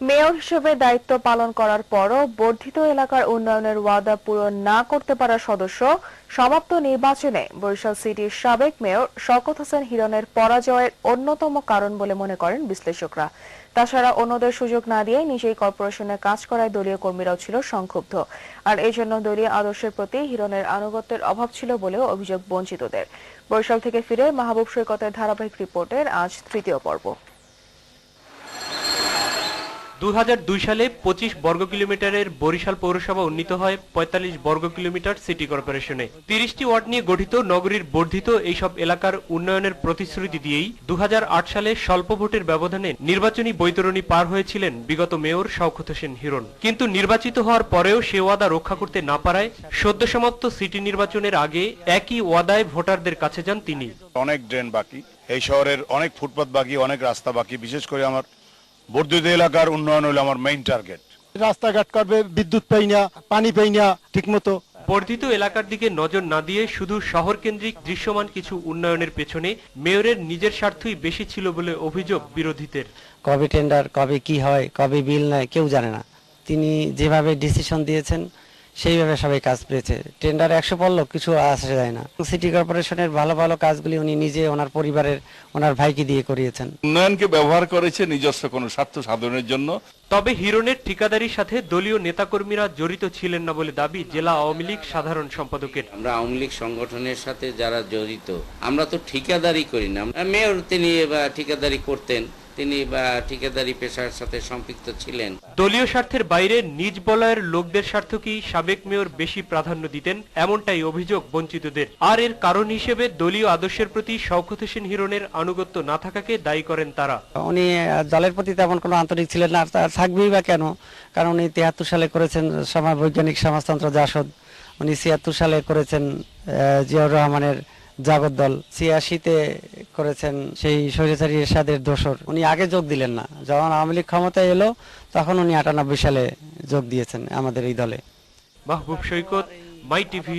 Mayor হিসেবে দায়িত্ব পালন করার পরও বর্ধিত এলাকার উন্নয়নের ওয়াদা পূরণ না করতে পারা সদস্য সমাপ্ত নির্বাচনে বরিশাল সিটির সাবেক মেয়র শওকত হোসেন হিরণের পরাজয়ের অন্যতম কারণ বলে মনে করেন বিশ্লেষকরা। তাছাড়া অন্যদের সুযোগ না দিয়ে নিজেই কর্পোরেশনে কাজ করায় দলীয় কর্মীরাও ছিল সংক্ষুব্ধ। আর এই জন্য দলীয় আদর্শের প্রতি হিরণের আনুগত্যের অভাব ছিল বলেও অভিযোগ বঞ্চিতদের। বরিশাল থেকে ফিরে মাহবুব সৈকতের ধারাবাহিক রিপোর্টের আজ তৃতীয় পর্ব। দু সালে পঁচিশ বর্গ কিলোমিটারের বরিশাল পৌরসভা উন্নীত হয় পঁয়তাল্লিশ বর্গ কিলোমিটার সিটি কর্পোরেশনে। তিরিশটি ওয়ার্ড নিয়ে গঠিত নগরীর বর্ধিত এইসব এলাকার উন্নয়নের প্রতিশ্রুতি দিয়েই দু সালে স্বল্প ভোটের ব্যবধানে নির্বাচনী বৈতরণী পার হয়েছিলেন বিগত মেয়র শওকত হোসেন হিরণ। কিন্তু নির্বাচিত হওয়ার পরেও সে ওয়াদা রক্ষা করতে না পারায় সদ্য সমাপ্ত সিটি নির্বাচনের আগে একই ওয়াদায় ভোটারদের কাছে যান তিনি। অনেক ড্রেন বাকি, এই শহরের অনেক ফুটপাত বাকি, অনেক রাস্তা বাকি, বিশেষ করে আমার বর্ধিত এলাকার উন্নয়ন হলো আমার মেইন টার্গেট রাস্তাঘাট করবে বিদ্যুৎ পাই না পানি পাই না ঠিক মতো বর্ধিত এলাকার দিকে নজর না দিয়ে শুধু শহর কেন্দ্রিক দৃশ্যমান কিছু উন্নয়নের পেছনে মেয়রের নিজের স্বার্থই বেশি ছিল বলে অভিযোগ বিরোধীদের। কবে টেন্ডার কবে কি হয় কবে বিল নেয় কেউ জানে না। তিনি যেভাবে ডিসিশন দিয়েছেন সেইভাবে সবাই কাজ পেয়েছে। টেন্ডার একশো পড়ল কিছু আসে যায় না। সিটি কর্পোরেশনের ভালো ভালো কাজগুলি উনি নিজে ওনার পরিবারের ওনার ভাইকে দিয়ে করিয়েছেন। উন্নয়নকে ব্যবহার করেছে নিজস্ব কোনো স্বার্থ সাধনের জন্য। তবে হিরণের ঠিকাদারির সাথে দলীয় নেতাকর্মীরা জড়িত ছিলেন না বলে দাবি জেলা আওয়ামী লীগ সাধারণ সম্পাদকের। আমরা আওয়ামী লীগ সংগঠনের সাথে যারা জড়িত আমরা তো ঠিকাদারি করি না। মেয়র তিনি ঠিকাদারি করতেন। তিনি বা ঠিকাদারি পেশার সাথে সম্পৃক্ত ছিলেন। দলীয় স্বার্থের বাইরে নিজ বলয়ের লোকদের স্বার্থকেই সাবেক মেয়র বেশি প্রাধান্য দিতেন এমনটাই অভিযোগ বঞ্চিতদের। আর এর কারণ হিসেবে দলীয় আদর্শের প্রতি শওকত হোসেন হিরণের আনুগত্য না থাকাকে দায়ী করেন তারা। উনি দলের প্রতি তেমন কোনো আন্তরিক ছিলেন না। থাকবেই বা কেন? কারণ উনি তিয়াত্তর সালে করেছেন সমাজ বৈজ্ঞানিক সমাজতন্ত্র জাসদ। উনি ছিয়াত্তর সালে করেছেন জিয়াউর রহমানের জাগত দল। ছিয়াশিতে করেছেন সেই স্বৈরাচারী এরশাদের দোসর। উনি আগে যোগ দিলেন না। যখন আওয়ামী লীগ ক্ষমতায় এলো, তখন উনি আটানব্বই সালে যোগ দিয়েছেন আমাদের এই দলে। মাহবুব সৈকত, মাই টিভি